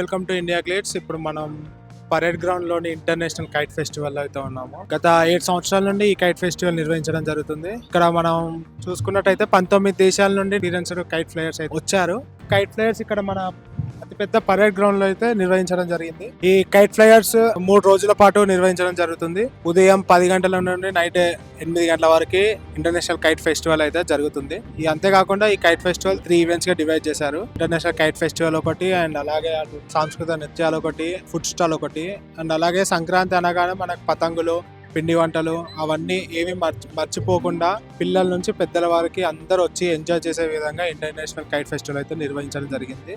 Welcome to India గ్లేట్స్ ఇప్పుడు మనం parade గ్రౌండ్లోని ఇంటర్నేషనల్ కైట్ ఫెస్టివల్ అయితే ఉన్నాము. గత ఏడు సంవత్సరాల నుండి ఈ కైట్ ఫెస్టివల్ నిర్వహించడం జరుగుతుంది. ఇక్కడ మనం చూసుకున్నట్టయితే పంతొమ్మిది దేశాల నుండి నిర్వహించిన కైట్ ఫ్లైయర్స్ అయితే వచ్చారు. కైట్ ఫ్లైయర్స్ ఇక్కడ మన అతిపెద్ద పరేడ్ గ్రౌండ్లో అయితే నిర్వహించడం జరిగింది. ఈ కైట్ ఫ్లయర్స్ మూడు రోజుల పాటు నిర్వహించడం జరుగుతుంది. ఉదయం పది గంటల నుండి నైట్ ఎనిమిది గంటల వరకు ఇంటర్నేషనల్ కైట్ ఫెస్టివల్ అయితే జరుగుతుంది. ఈ అంతేకాకుండా ఈ కైట్ ఫెస్టివల్ త్రీ ఈవెంట్స్గా డివైడ్ చేశారు. ఇంటర్నేషనల్ కైట్ ఫెస్టివల్ ఒకటి అండ్ అలాగే సాంస్కృతిక నృత్యాలు ఒకటి ఫుడ్ స్టాల్ ఒకటి అండ్ అలాగే సంక్రాంతి అనగానే మనకు పతంగులు పిండి వంటలు అవన్నీ ఏమి మర్చి మర్చిపోకుండా పిల్లల నుంచి పెద్దల వారికి అందరూ వచ్చి ఎంజాయ్ చేసే విధంగా ఇంటర్నేషనల్ కైట్ ఫెస్టివల్ అయితే నిర్వహించడం జరిగింది.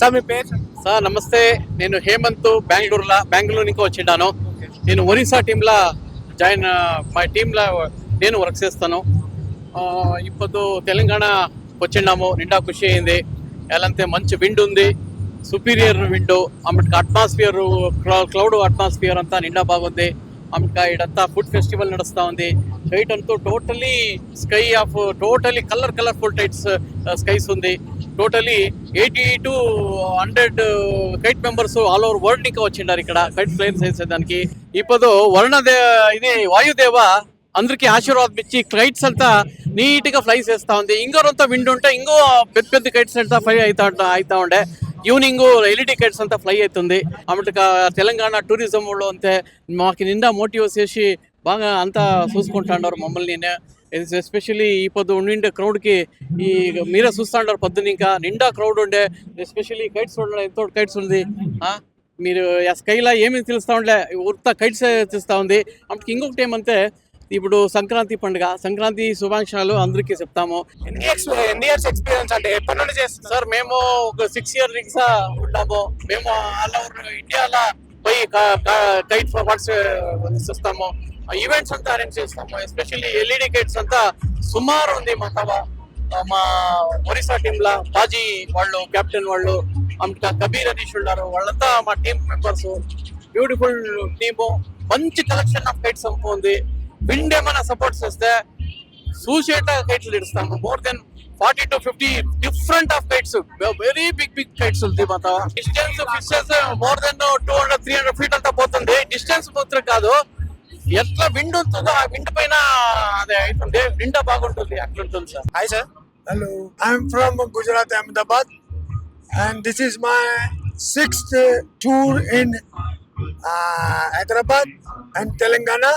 సార్ మీ పేరు? సార్ నమస్తే. నేను హేమంత్ బెంగళూరులో బెంగళూరు నుంచి వచ్చిండాను. నేను ఒరిస్సా టీంలో జాయిన్ మా టీంలో నేను వర్క్ చేస్తాను. ఇప్పుడు తెలంగాణ వచ్చిండాము నిండా ఖుషి అయింది. ఎలాంటి మంచి విండ్ ఉంది. సుపీరియర్ విండ్ ఆమెకి అట్మాస్ఫియర్ క్లౌడ్ అట్మాస్ఫియర్ అంతా నిండా బాగుంది. ఇంకా ఇడంతా ఫుడ్ ఫెస్టివల్ నడుస్తూ ఉంది. కైట్ అంతా totally sky of totally colour colourful kites skies ఉంది. Totally eighty to hundred kite members all over world ఇంకా వచ్చిండారు ఇక్కడ. కైట్ ఫ్లైన్ చేసేదానికి. ఇప్పుడు వర్ణదే ఇది వాయుదేవ అందరికి ఆశీర్వాదం ఇచ్చి కైట్స్ అంతా నీట్గా ఫ్లై చేస్తా ఉంది. ఇంకోరంతా విండ్ ఉంటే ఇంకో పెద్ద పెద్ద కైట్స్ అంతా ఫ్లై అవుతా అవుతా ఉండే. ఈవినింగ్ ఎల్ఈడి టికెట్స్ అంతా ఫ్లై అవుతుంది. అమ్మటిక తెలంగాణ టూరిజం వాళ్ళు అంతే. మాకు నిండా మోటివ్ చేసి బాగా అంతా చూసుకుంటాండారు మమ్మల్ని. ఎస్పెషల్లీ ఈ పొద్దు ఉండిండే క్రౌడ్కి ఈ మీరే చూస్తుంటారు పొద్దున్న ఇంకా. నిండా క్రౌడ్ ఉండే. ఎస్పెషల్లీ కైట్స్ ఉండడం ఎంతో కైట్స్ ఉంది. మీరు ఆ స్కైలా ఏమేమి తెలుస్తూ ఉండే. ఉర్తా కైట్స్ తెలుస్తూ ఉంది. అప్పటికి ఇంకొకటి ఏమంటే ఇప్పుడు సంక్రాంతి పండుగ సంక్రాంతి శుభాకాంక్షలు అందరికీ చెప్తాము. ఎన్ని ఇయర్స్ ఎక్స్పీరియన్స్ అంటే ఎప్పటి నుండి చేస్తున్నారు? సార్ మేము ఒక సిక్స్ ఇయర్ రిక్సా ఉన్నాము. మేము ఆల్ ఓవర్ ఇండియాలో పోయి కైట్ ఫార్వర్డ్స్ ఇస్తాము ఈవెంట్స్ అంతా అరేంజ్ చేస్తాము. ఎస్పెషల్లీ ఎల్ఈడి కైట్స్ అంతా సుమారు ఉంది మా తవ. మా ఒరిస్సా టీమ్ లా బాజీ వాళ్ళు కెప్టెన్ వాళ్ళు అంత కబీర్ అనీష్ ఉన్నారు. వాళ్ళంతా మా టీమ్ మెంబర్స్ బ్యూటిఫుల్ టీము మంచి కలెక్షన్ ఆఫ్ కైట్స్ ఉంది. విండ్ ఏమైనా సపోర్ట్ చేస్తే చూసేట కైట్లు ఇస్తాము more than forty to fifty different of kites very big big kites ఉంది మాత distance fishes more than two hundred three hundred feet అంతా పోతుంది. డిస్టెన్స్ మాత్రం కాదు. ఎట్లా విండ్ ఉంటుందో ఆ విండ్ పైన అదే అవుతుంది. విండ్ బాగుంటుంది. అట్లా ఉంటుంది sir. Hi sir from Gujarat, Ahmedabad, and this is my sixth uh, tour in uh, Hyderabad and Telangana.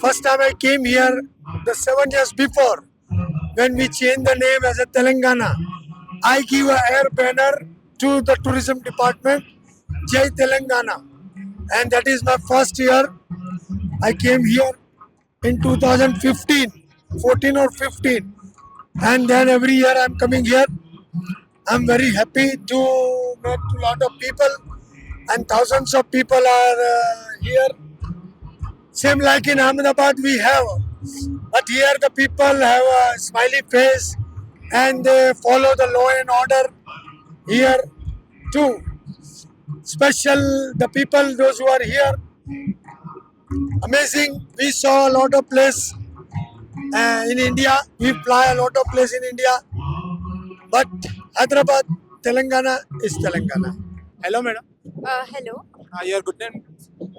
First time I came here the seven years before when we changed the name as a Telangana. I give a air banner to the tourism department, Jai Telangana, and that is my first year. I came here in 2015, 14 or 15 and then every year I'm coming here. I'm very happy to meet a lot of people, and thousands of people are uh, here. Same like in Ahmedabad we have, but here the people have a smiley face and they follow the law and order here too. Special the people those who are here. Amazing. We saw a lot of place uh, in India. We fly a lot of place in India, but Hyderabad, Telangana is Telangana. Hello, madam. Uh, hello. Uh, your good name?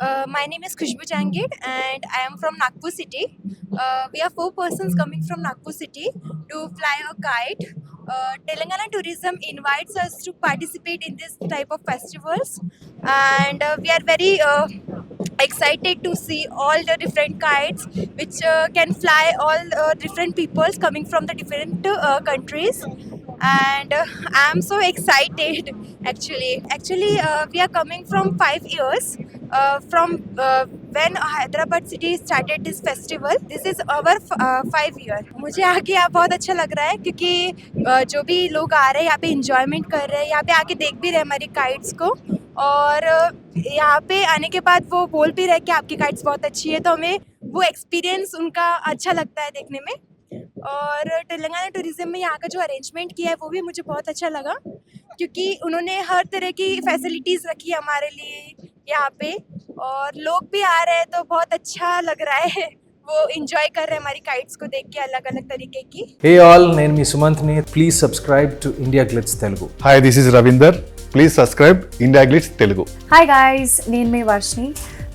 Uh, my name is Khushbu Jangid and I am from Nagpur city. Uh, we are four persons coming from Nagpur city to fly a kite. Uh, Telangana Tourism invites us to participate in this type of festivals and uh, we are very uh, excited to see all the different kites which uh, can fly all uh, different peoples coming from the different uh, countries and uh, i am so excited actually actually uh, we are coming from 5 years uh, when hyderabad city started this festival this is our uh, 5 year. मुझे आके यहाँ बहुत अच्छा लग रहा है क्योंकि uh, जो भी लोग आ रहे हैं यहाँ पे इंजॉयमेंट कर रहे हैं यहाँ पे आके देख भी रहे हमारी काइट्स को। और अ, यहाँ पे आने के बाद वो बोल भी रहे कि आपकी काइट्स बहुत अच्छी है तो हमें वो एक्सपीरियंस उनका अच्छा लगता है देखने में। और तेलंगाना टूरिज़्म में यहाँ का जो अरेंजमेंट किया है वो भी मुझे बहुत अच्छा लगा। क्योंकि उन्होंने हर तरह की फैसिलिटीज़ रखी है हमारे लिए यहाँ पे और लोग भी आ रहे हैं तो बहुत अच्छा लग रहा है वो इंजॉय कर रहे हैं हमारी काइट्स को देख के अलग अलग तरीके की హే ఆల్ నేను మీ సుమంత్ని please subscribe to India Glitz Telugu hi this is Ravinder please subscribe India Glitz Telugu hi guys నేను మీ వర్షిని